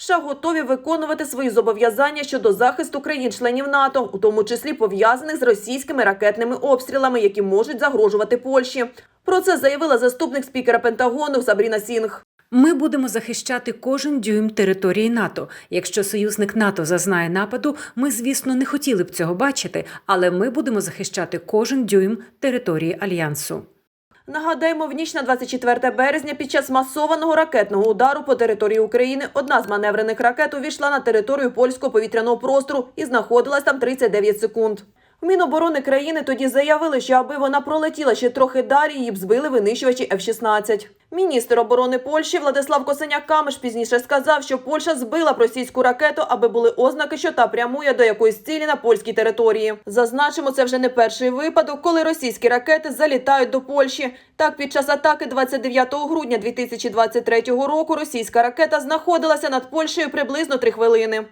США готові виконувати свої зобов'язання щодо захисту країн-членів НАТО, у тому числі пов'язаних з російськими ракетними обстрілами, які можуть загрожувати Польщі. Про це заявила заступник спікера Пентагону Сабріна Сінг. Ми будемо захищати кожен дюйм території НАТО. Якщо союзник НАТО зазнає нападу, ми, звісно, не хотіли б цього бачити, але ми будемо захищати кожен дюйм території альянсу. Нагадаємо, в ніч на 24 березня під час масованого ракетного удару по території України одна з маневрених ракет увійшла на територію польського повітряного простору і знаходилась там 39 секунд. В Міноборони країни тоді заявили, що аби вона пролетіла ще трохи далі, її б збили винищувачі F-16. Міністр оборони Польщі Владислав Косеняк-Камиш пізніше сказав, що Польща збила б російську ракету, аби були ознаки, що та прямує до якоїсь цілі на польській території. Зазначимо, це вже не перший випадок, коли російські ракети залітають до Польщі. Так, під час атаки 29 грудня 2023 року російська ракета знаходилася над Польщею приблизно три хвилини.